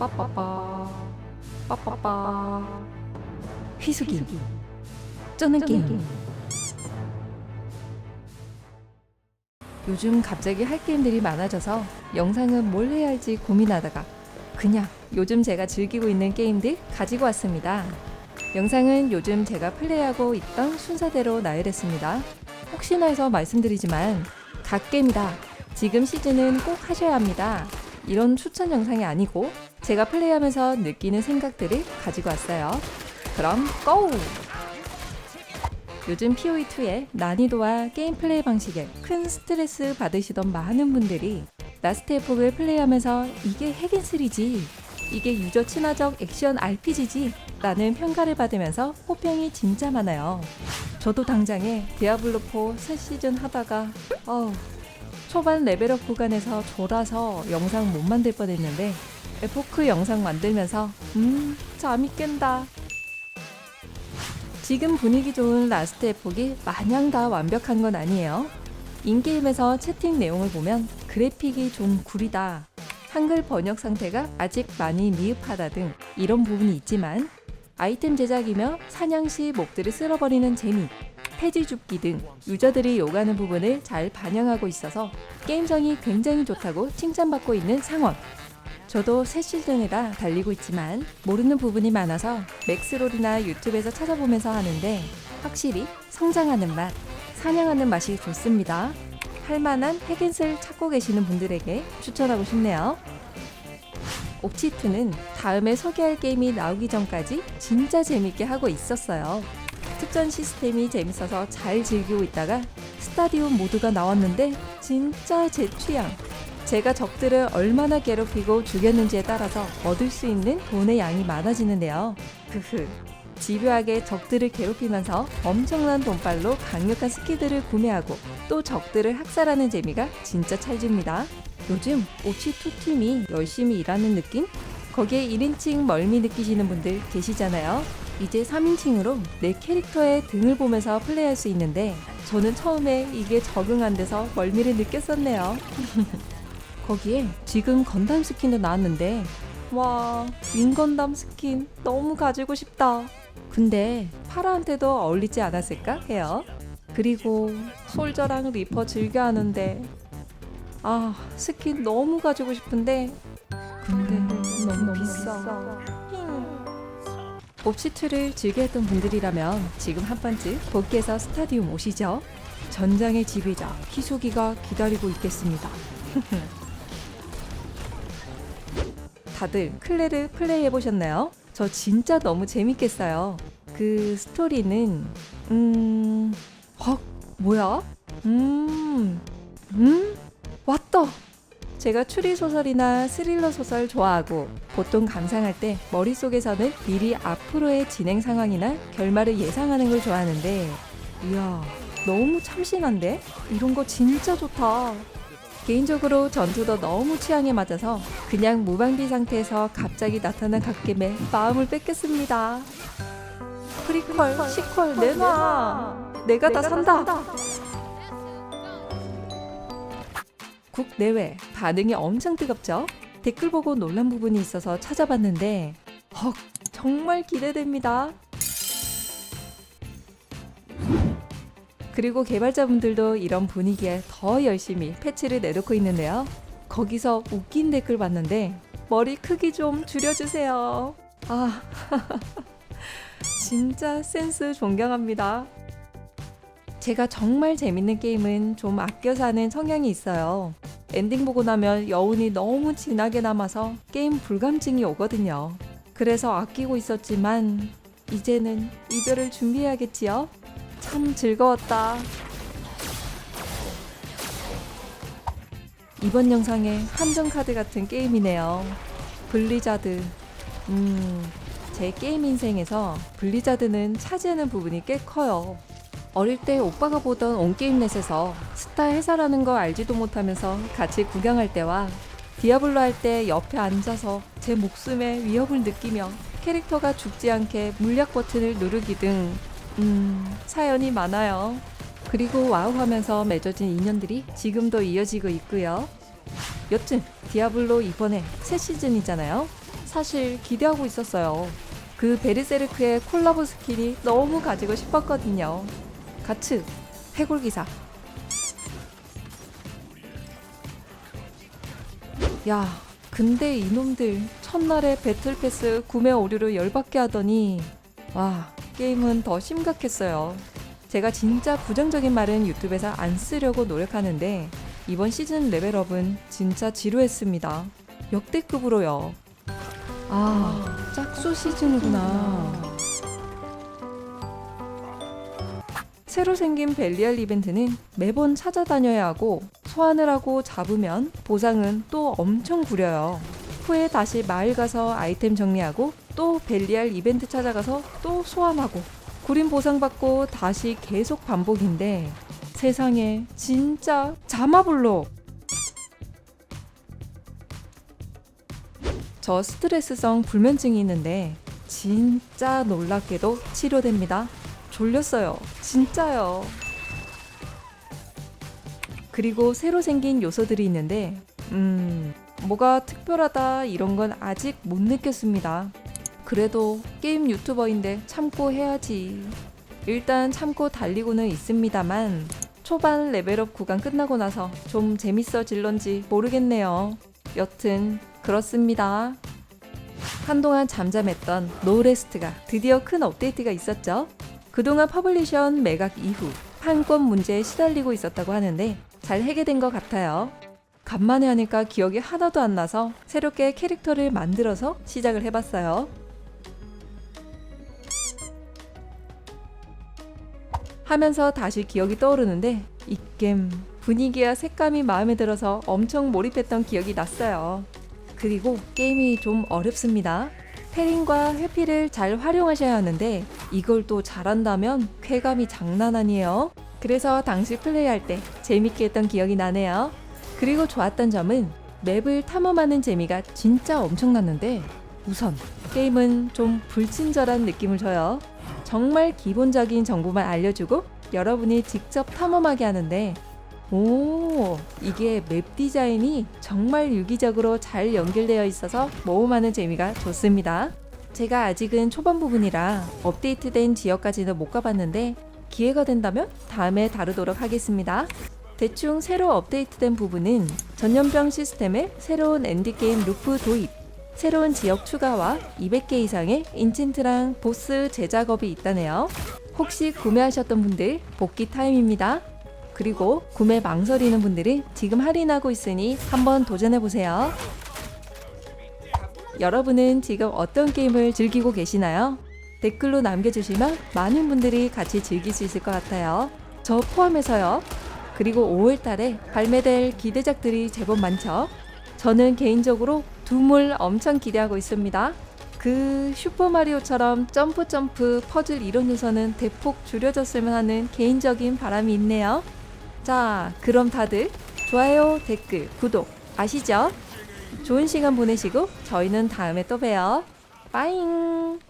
빠빠빠 빠빠빠 휘숙이 쩌는 게임 요즘 갑자기 할 게임들이 많아져서 영상은 뭘 해야 할지 고민하다가 그냥 요즘 제가 즐기고 있는 게임들 가지고 왔습니다. 영상은 요즘 제가 플레이하고 있던 순서대로 나열했습니다. 혹시나 해서 말씀드리지만 갓겜이다. 지금 시즌은 꼭 하셔야 합니다. 이런 추천 영상이 아니고 제가 플레이하면서 느끼는 생각들을 가지고 왔어요. 그럼 고! 요즘 POE2의 난이도와 게임 플레이 방식에 큰 스트레스 받으시던 많은 분들이 라스트 에폭을 플레이하면서 이게 핵인슬이지 이게 유저 친화적 액션 RPG지 라는 평가를 받으면서 호평이 진짜 많아요. 저도 당장에 디아블로4 새 시즌 하다가 어우 초반 레벨업 구간에서 졸아서 영상 못 만들 뻔했는데 에포크 영상 만들면서 음 잠이 깬다 지금 분위기 좋은 라스트 에폭이 마냥 다 완벽한 건 아니에요. 인게임에서 채팅 내용을 보면 그래픽이 좀 구리다. 한글 번역 상태가 아직 많이 미흡하다 등 이런 부분이 있지만 아이템 제작이며 사냥 시 몹들을 쓸어버리는 재미, 폐지 줍기 등 유저들이 요구하는 부분을 잘 반영하고 있어서 게임성이 굉장히 좋다고 칭찬받고 있는 상원. 저도 새 시즌이라 달리고 있지만 모르는 부분이 많아서 맥스롤이나 유튜브에서 찾아보면서 하는데 확실히 성장하는 맛, 사냥하는 맛이 좋습니다. 할만한 핵인슬 찾고 계시는 분들에게 추천하고 싶네요. 옵치2는 다음에 소개할 게임이 나오기 전까지 진짜 재밌게 하고 있었어요. 특전 시스템이 재밌어서 잘 즐기고 있다가 스타디움 모드가 나왔는데 진짜 제 취향. 제가 적들을 얼마나 괴롭히고 죽였는지에 따라서 얻을 수 있는 돈의 양이 많아지는데요. 흐흐. 집요하게 적들을 괴롭히면서 엄청난 돈발로 강력한 스킬들을 구매하고 또 적들을 학살하는 재미가 진짜 찰집니다. 요즘 오치2 팀이 열심히 일하는 느낌? 거기에 1인칭 멀미 느끼시는 분들 계시잖아요. 이제 3인칭으로 내 캐릭터의 등을 보면서 플레이할 수 있는데 저는 처음에 이게 적응 안 돼서 멀미를 느꼈었네요. 거기에 지금 건담 스킨도 나왔는데 와 윙건담 스킨 너무 가지고 싶다. 근데 파라한테도 어울리지 않았을까 해요. 그리고 솔저랑 리퍼 즐겨 하는데 아 스킨 너무 가지고 싶은데 근데 너무 비싸. 옵시2를 즐겨했던 분들이라면 지금 한 번쯤 복귀해서 스타디움 오시죠. 전장의 지배자 희숙이가 기다리고 있겠습니다. 다들 클레를 플레이 해 보셨나요? 저 진짜 너무 재밌겠어요. 그 스토리는 음... 헉 뭐야? 음... 음? 왔다! 제가 추리 소설이나 스릴러 소설 좋아하고 보통 감상할 때 머릿속에서는 미리 앞으로의 진행 상황이나 결말을 예상하는 걸 좋아하는데 이야 너무 참신한데? 이런 거 진짜 좋다. 개인적으로 전투도 너무 취향에 맞아서 그냥 무방비 상태에서 갑자기 나타난 갓겜에 마음을 뺏겼습니다. 프리퀄, 시퀄 내놔. 내가 다 산다. 국내외 반응이 엄청 뜨겁죠? 댓글 보고 놀란 부분이 있어서 찾아봤는데 헉 정말 기대됩니다. 그리고 개발자분들도 이런 분위기에 더 열심히 패치를 내놓고 있는데요. 거기서 웃긴 댓글 봤는데 머리 크기 좀 줄여주세요. 아 진짜 센스 존경합니다. 제가 정말 재밌는 게임은 좀 아껴서 하는 성향이 있어요. 엔딩 보고 나면 여운이 너무 진하게 남아서 게임 불감증이 오거든요. 그래서 아끼고 있었지만 이제는 이별을 준비해야겠지요? 참 즐거웠다. 이번 영상에 함정 카드 같은 게임이네요. 블리자드. 음, 제 게임 인생에서 블리자드는 차지하는 부분이 꽤 커요. 어릴 때 오빠가 보던 온게임넷에서 스타 해설하는 거 알지도 못하면서 같이 구경할 때와 디아블로 할 때 옆에 앉아서 제 목숨에 위협을 느끼며 캐릭터가 죽지 않게 물약 버튼을 누르기 등 음, 사연이 많아요. 그리고 와우 하면서 맺어진 인연들이 지금도 이어지고 있고요. 여튼 디아블로 이번에 새 시즌이잖아요. 사실 기대하고 있었어요. 그 베르세르크의 콜라보 스킬이 너무 가지고 싶었거든요. 가츠, 해골기사. 야, 근데 이놈들 첫날에 배틀패스 구매 오류로 열받게 하더니 와, 게임은 더 심각했어요. 제가 진짜 부정적인 말은 유튜브에서 안 쓰려고 노력하는데 이번 시즌 레벨업은 진짜 지루했습니다. 역대급으로요. 아, 짝수 시즌이구나. 새로 생긴 벨리알 이벤트는 매번 찾아다녀야 하고 소환을 하고 잡으면 보상은 또 엄청 구려요. 후에 다시 마을 가서 아이템 정리하고 또 벨리알 이벤트 찾아가서 또 소환하고 구린 보상 받고 다시 계속 반복인데 세상에 진짜 자마블록 저 스트레스성 불면증이 있는데 진짜 놀랍게도 치료됩니다. 졸렸어요. 진짜요. 그리고 새로 생긴 요소들이 있는데, 음, 뭐가 특별하다 이런 건 아직 못 느꼈습니다. 그래도 게임 유튜버인데 참고 해야지. 일단 참고 달리고는 있습니다만, 초반 레벨업 구간 끝나고 나서 좀 재밌어질런지 모르겠네요. 여튼, 그렇습니다. 한동안 잠잠했던 노레스트가 드디어 큰 업데이트가 있었죠. 그동안 퍼블리션 매각 이후 판권 문제에 시달리고 있었다고 하는데 잘 해결된 것 같아요. 간만에 하니까 기억이 하나도 안 나서 새롭게 캐릭터를 만들어서 시작을 해봤어요. 하면서 다시 기억이 떠오르는데 이 게임 분위기와 색감이 마음에 들어서 엄청 몰입했던 기억이 났어요. 그리고 게임이 좀 어렵습니다. 페린과 회피를 잘 활용하셔야 하는데 이걸 또 잘한다면 쾌감이 장난 아니에요. 그래서 당시 플레이할 때 재밌게 했던 기억이 나네요. 그리고 좋았던 점은 맵을 탐험하는 재미가 진짜 엄청났는데 우선 게임은 좀 불친절한 느낌을 줘요. 정말 기본적인 정보만 알려주고 여러분이 직접 탐험하게 하는데 오, 이게 맵 디자인이 정말 유기적으로 잘 연결되어 있어서 모험하는 재미가 좋습니다. 제가 아직은 초반 부분이라 업데이트된 지역까지는 못 가봤는데 기회가 된다면 다음에 다루도록 하겠습니다. 대충 새로 업데이트된 부분은 전염병 시스템의 새로운 엔드게임 루프 도입, 새로운 지역 추가와 200개 이상의 인챈트랑 보스 재작업이 있다네요. 혹시 구매하셨던 분들 복귀 타임입니다. 그리고 구매 망설이는 분들은 지금 할인하고 있으니 한번 도전해보세요. 여러분은 지금 어떤 게임을 즐기고 계시나요? 댓글로 남겨주시면 많은 분들이 같이 즐길 수 있을 것 같아요. 저 포함해서요. 그리고 5월 달에 발매될 기대작들이 제법 많죠. 저는 개인적으로 두물 엄청 기대하고 있습니다. 그 슈퍼마리오처럼 점프 점프 퍼즐 이론 요소는 대폭 줄여졌으면 하는 개인적인 바람이 있네요. 자, 그럼 다들 좋아요, 댓글, 구독 아시죠? 좋은 시간 보내시고 저희는 다음에 또 봬요. 빠잉!